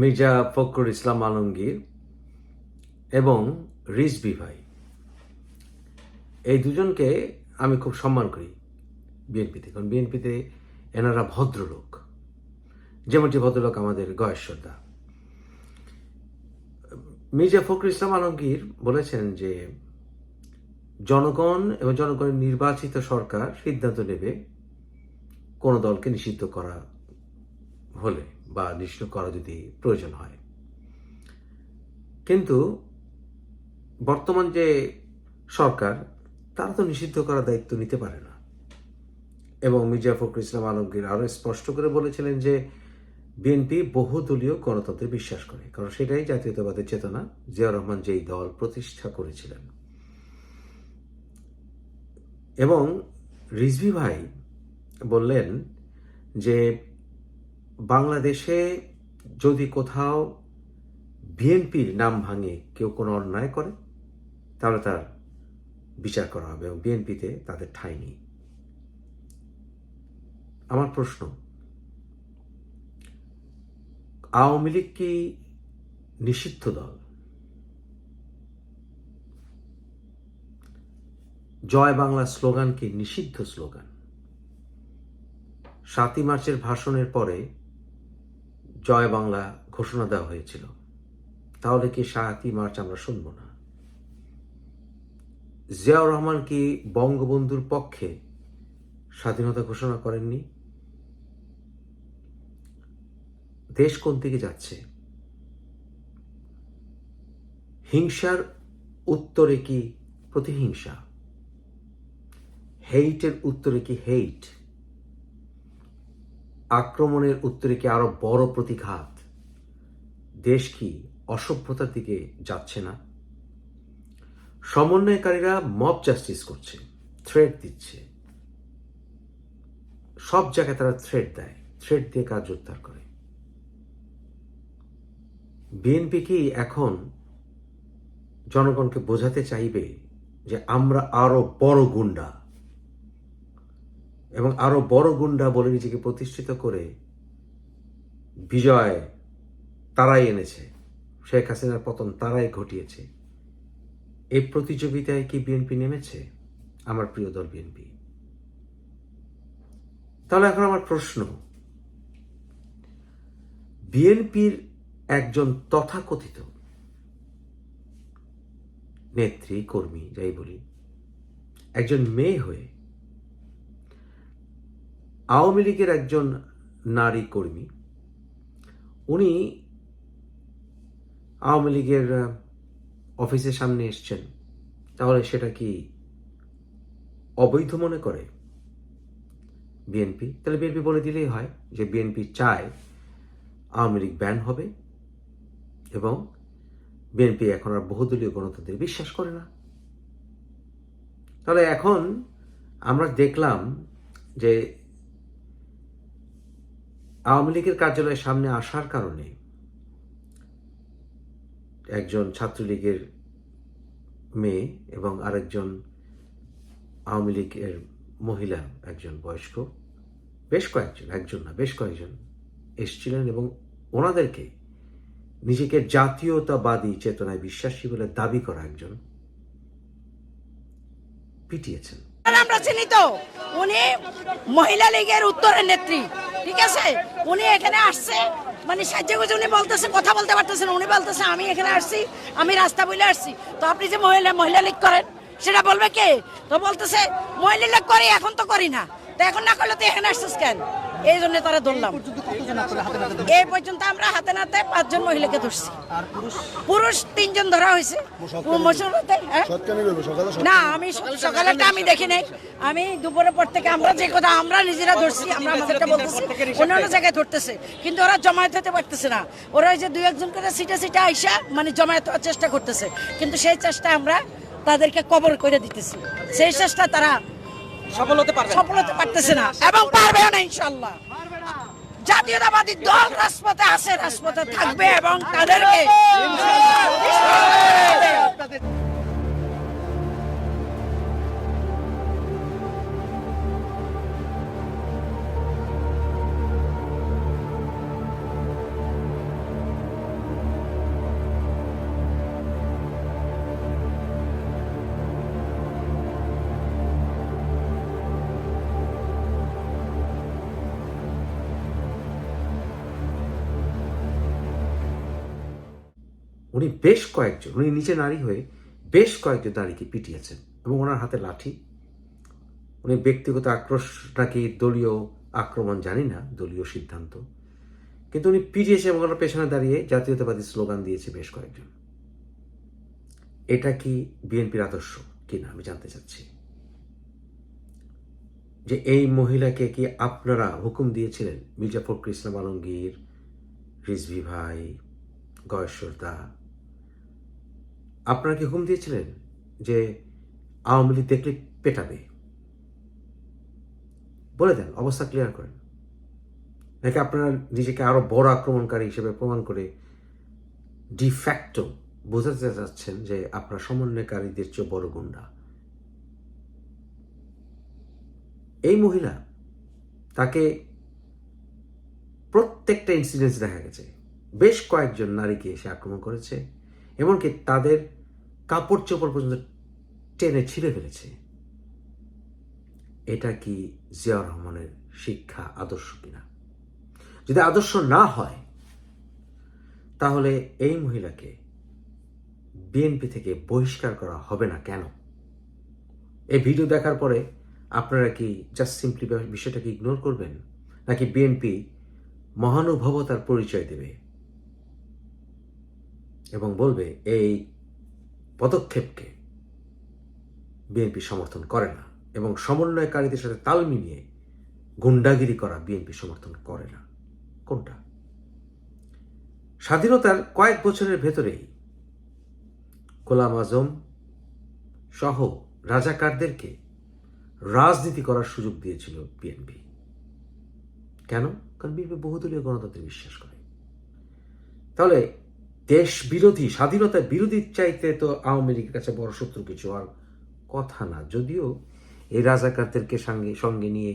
মির্জা ফখরুল ইসলাম আলমগীর এবং রিজবি ভাই। এই দুজনকে আমি খুব সম্মান করি বিএনপিতে, কারণ বিএনপিতে এনারা ভদ্রলোক। যেমনটি ভদ্রলোক আমাদের গয়েশ্বরদা মির্জা ফখরুল ইসলাম আলমগীর বলেছেন যে, জনগণ এবং জনগণের নির্বাচিত সরকার সিদ্ধান্ত নেবে কোন দলকে নিষিদ্ধ করা হলে। বা নিষিদ্ধ করা যদি প্রয়োজন হয়। কিন্তু বর্তমান যে সরকার, তারা তো নিষিদ্ধ করার দায়িত্ব নিতে পারে না। এবং মির্জা ফখরুল ইসলাম আলমগীর আরও স্পষ্ট করে বলেছিলেন যে, বিএনপি বহুদলীয় গণতন্ত্রে বিশ্বাস করে, কারণ সেটাই জাতীয়তাবাদের চেতনা। জিয়া রহমান যেই দল প্রতিষ্ঠা করেছিলেন। এবং রিজভি ভাই বললেন যে বাংলাদেশে যদি কোথাও বিএনপির নাম ভাঙে, কেউ কোনো অন্যায় করে, তাহলে তার বিচার করা হবে এবং বিএনপিতে তাদের ঠাঁই নেই। আমার প্রশ্ন, আওয়ামী লীগ কি নিষিদ্ধ দল? জয় বাংলা স্লোগান কি নিষিদ্ধ স্লোগান? সাতই মার্চের ভাষণের পরে জয় বাংলা ঘোষণা দেওয়া হয়েছিল। তাহলে কি সাতই মার্চ আমরা শুনব না? জিয়াউর রহমান কি বঙ্গবন্ধুর পক্ষে স্বাধীনতা ঘোষণা করেননি? দেশ কোন দিকে যাচ্ছে? হিংসার উত্তরে কি প্রতিহিংসা? হেইটের উত্তরে কি হেইট? আক্রমণের উত্তরে কি আরও বড় প্রতিঘাত। দেশ কি অসভ্যতার দিকে যাচ্ছে না? সমন্বয়কারীরা মব জাস্টিস করছে থ্রেড দিচ্ছে। সব জায়গায় তারা থ্রেড দেয় থ্রেড দিয়ে কাজ উদ্ধার করে? বিএনপি কি এখন জনগণকে বোঝাতে চাইবে যে আমরা আরও বড় গুন্ডা? এবং আরও বড় গুন্ডা বলে নিজেকে প্রতিষ্ঠিত করে বিজয় তারাই এনেছে। শেখ হাসিনার পতন তারাই ঘটিয়েছে। এই প্রতিযোগিতায় কি বিএনপি নেমেছে? আমার প্রিয় দল বিএনপি। তাহলে এখন আমার প্রশ্ন। বিএনপির একজন তথাকথিত নেত্রী, কর্মী, যাই বলি, একজন মেয়ে হয়ে আওয়ামী লীগের একজন নারী কর্মী, উনি আওয়ামী লীগের অফিসের সামনে এসছেন। তাহলে সেটা কি অবৈধ মনে করে? বিএনপি? তাহলে বিএনপি বলে দিলেই হয় যে বিএনপি চায় আওয়ামী লীগ ব্যান হবে এবং বিএনপি এখন আর বহুদলীয় গণতন্ত্রে বিশ্বাস করে না। তাহলে এখন আমরা দেখলাম যে আওয়ামী লীগের কার্যালয়ের সামনে আসার কারণে একজন ছাত্রলীগের মেয়ে এবং আরেকজন আওয়ামী লীগের মহিলা, একজন বয়স্ক, বেশ কয়েকজন, একজন না, বেশ কয়েকজন এসছিলেন এবং ওনাদেরকে নিজেকে জাতীয়তাবাদী চেতনায় বিশ্বাসী বলে দাবি করা একজন পিটিয়েছেন। আমরা চিনি তো। উনি মহিলা লীগের উত্তরের নেত্রী, ঠিক আছে? উনি এখানে আসছে মানে সাহায্য উনি বলতেছে, কথা বলতে পারতেছেন উনি বলতেছে, আমি এখানে আসছি, আমি রাস্তা বলে আসছি। তো আপনি যে মহিলা মহিলা লীগ করেন, সেটা বলবে কে? তো বলতেছে, মহিলা লীগ করি, এখন তো করি না। তো এখন না করলে তো এখানে আসছিস কেন? এই জন্য তারা ধরলাম। এই পর্যন্ত আমরা হাতে নাতে পাঁচজন মহিলাকে ধরছি। পুরুষ? তিনজন ধরা হয়েছে। হ্যাঁ? না আমি স- সকালেরটা আমি দেখি নাই। আমি দুপুরের পর থেকে আমরা যে কথা আমরা নিজেরা ধরছি আমরা আমাদেরটা বলতেছি অন্যান্য জায়গায় ধরতেছে। কিন্তু ওরা জমায়েত হতে পারতেছে না। ওরা ওই যে দুই একজন করে সিটে সিটে আইসা মানে জমায়েত হওয়ার চেষ্টা করতেছে। কিন্তু সেই চেষ্টা আমরা তাদেরকে কবর করে দিতেছি। সেই চেষ্টা তারা সফল হতে পারবে সফল হতে পারতেছে না। এবং পারবেও না ইনশাল্লাহ জাতীয়তাবাদী দল রাজপথে আছে রাজপথে থাকবে এবং তাদেরকে উনি বেশ কয়েকজন, উনি নিচে নারী হয়ে বেশ কয়েকজন নারীকে পিটিয়েছেন এবং ওনার হাতে লাঠি। উনি ব্যক্তিগত আক্রোশ নাকি দলীয় আক্রমণ, জানি না, দলীয় সিদ্ধান্ত। কিন্তু উনি পিটিয়েছে এবং ওনার পেছনে দাঁড়িয়ে জাতীয়তাবাদী স্লোগান দিয়েছে বেশ কয়েকজন। এটা কি বিএনপির আদর্শ কিনা আমি জানতে চাচ্ছি। যে এই মহিলাকে কি আপনারা হুকুম দিয়েছিলেন? মির্জা ফখরুল ইসলাম আলমগীর, রিজভি ভাই গয়েশ্বরদা আপনারা কি হুকুম দিয়েছিলেন যে আওয়ামী লীগ দেখলে পেটাবে? বলে দেন, অবস্থা ক্লিয়ার করেন। নাকি আপনারা নিজেকে আরও বড় আক্রমণকারী হিসেবে প্রমাণ করে ডিফ্যাক্টো বোঝাতে চাচ্ছেন যে আপনার সমন্বয়কারীদের চেয়ে বড় গুন্ডা? এই মহিলা, তাকে প্রত্যেকটা ইনসিডেন্স দেখা গেছে। বেশ কয়েকজন নারীকে এসে আক্রমণ করেছে, এমনকি তাদের কাপড় চোপড় পর্যন্ত টেনে ছিঁড়ে ফেলেছে। এটা কি জিয়াউর রহমানের শিক্ষা আদর্শ কিনা? যদি আদর্শ না হয়, তাহলে এই মহিলাকে বিএনপি থেকে বহিষ্কার করা হবে না কেন? এই ভিডিও দেখার পরে আপনারা কি জাস্ট সিম্পলি বিষয়টাকে ইগনোর করবেন? নাকি বিএনপি মহানুভবতার পরিচয় দেবে? এবং বলবে, এই পদক্ষেপকে বিএনপি সমর্থন করে না এবং সমন্বয়কারীদের সাথে তাল মিলিয়ে গুন্ডাগিরি করা বিএনপি সমর্থন করে না। কোনটা? স্বাধীনতার কয়েক বছরের ভেতরেই গোলাম আজম সহ রাজাকারদেরকে রাজনীতি করার সুযোগ দিয়েছিল বিএনপি। কেন? কারণ বিএনপি বহুদলীয় গণতন্ত্রে বিশ্বাস করে। তাহলে দেশ বিরোধী স্বাধীনতা বিরোধী চাইতে তো আওয়ামী লীগের কাছে বড় শত্রু কিছু আর কথা না। যদিও এই রাজাকারদেরকে সঙ্গে সঙ্গে নিয়ে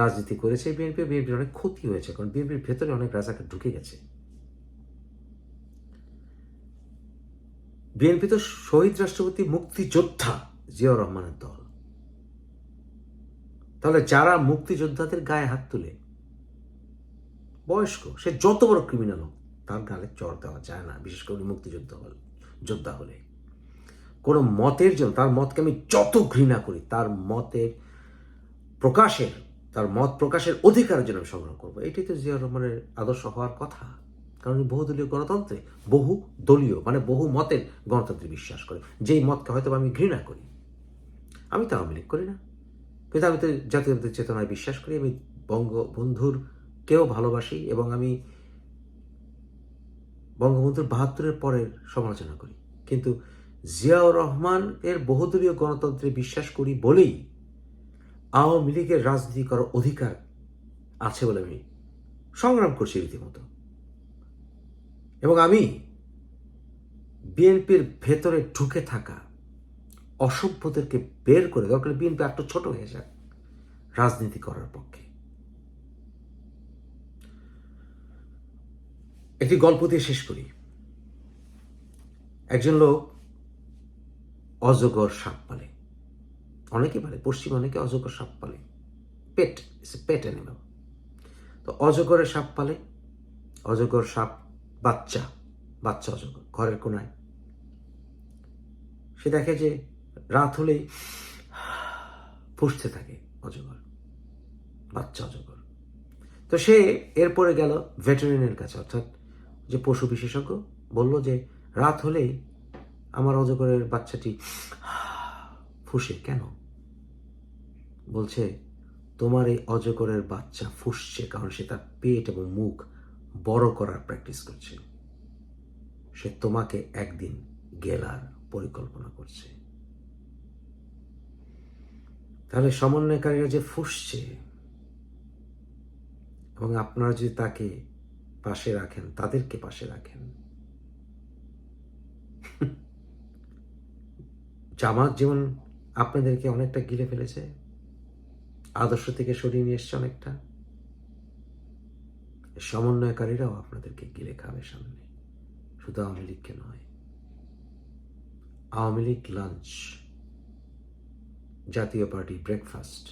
রাজনীতি করেছে বিএনপি, বিএনপির অনেক ক্ষতি হয়েছে, কারণ বিএনপির ভেতরে অনেক রাজাকার ঢুকে গেছে। বিএনপি তো শহীদ রাষ্ট্রপতি, মুক্তিযোদ্ধা জিয়াউর রহমানের দল। তাহলে যারা মুক্তিযোদ্ধাদের গায়ে হাত তুলে, বয়স্ক, সে যত বড় ক্রিমিনাল হোক তার গালে চড় দেওয়া যায় না, বিশেষ করে মুক্তিযোদ্ধা হল, যোদ্ধা হলে। কোনো মতের জন্য, তার মতকে আমি যত ঘৃণা করি, তার মতের প্রকাশের, তার মত প্রকাশের অধিকারের জন্য আমি সংগ্রহ করব। এটাই তো জিয়াউর রহমানের আদর্শ হওয়ার কথা। কারণ বহুদলীয় গণতন্ত্রে, বহু দলীয় মানে বহু মতের গণতন্ত্রে বিশ্বাস করে। যেই মতকে হয়তো আমি ঘৃণা করি, আমি তো আওয়ামী লীগ করি না। কিন্তু আমি তো জাতীয় চেতনায় বিশ্বাস করি, আমি বঙ্গবন্ধুর কেও ভালোবাসি এবং আমি বঙ্গবন্ধুর বাহাত্তরের পরের সমালোচনা করি। কিন্তু জিয়াউর রহমান এর বহুদলীয় গণতন্ত্রে বিশ্বাস করি বলেই আওয়ামী লীগের রাজনীতি করার অধিকার আছে বলে আমি সংগ্রাম করছি রীতিমতো। এবং আমি বিএনপির ভেতরে ঢুকে থাকা অসভ্যদেরকে বের করে দরকার বিএনপি একটু ছোট হয়ে যাক রাজনীতি করার পক্ষে। একটি গল্প দিয়ে শেষ করি। একজন লোক অজগর সাপ পালে। অনেকে পালে, পশ্চিম অনেকে অজগর সাপ পালে। পেট ইটস পেট অ্যানিমাল তো অজগরের সাপ পালে, অজগর সাপ বাচ্চা বাচ্চা অজগর, ঘরের কোনায়। সে দেখে যে রাত হলেই ফুসতে থাকে অজগর, বাচ্চা অজগর। তো সে এরপরে গেল ভেটেরিনের কাছে, অর্থাৎ যে পশু বিশেষজ্ঞ বলল যে, রাত হলেই আমার অজগরের বাচ্চাটি ফুসে। কেন? বলছে, তোমার এই অজগরের বাচ্চা ফুসছে কারণ সে তার পেট এবং মুখ বড় করার প্র্যাকটিস করছে। সে তোমাকে একদিন গেলার পরিকল্পনা করছে। তাহলে সমন্বয়কারীরা যে ফুসছে এবং আপনারা যদি তাকে পাশে রাখেন, তাদেরকে পাশে রাখেন। জামাত যেমন আপনাদেরকে অনেকটা গিলে ফেলেছে। আদর্শ থেকে সরিয়ে নিয়ে এসছে অনেকটা। সমন্বয়কারীরাও আপনাদেরকে গিলে খাবে সামনে। শুধু আওয়ামী লীগকে নয়। Awami League lunch, Jatiya Party breakfast,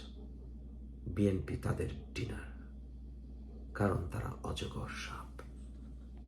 BNP তাদের ডিনার। কারণ তারা অজগর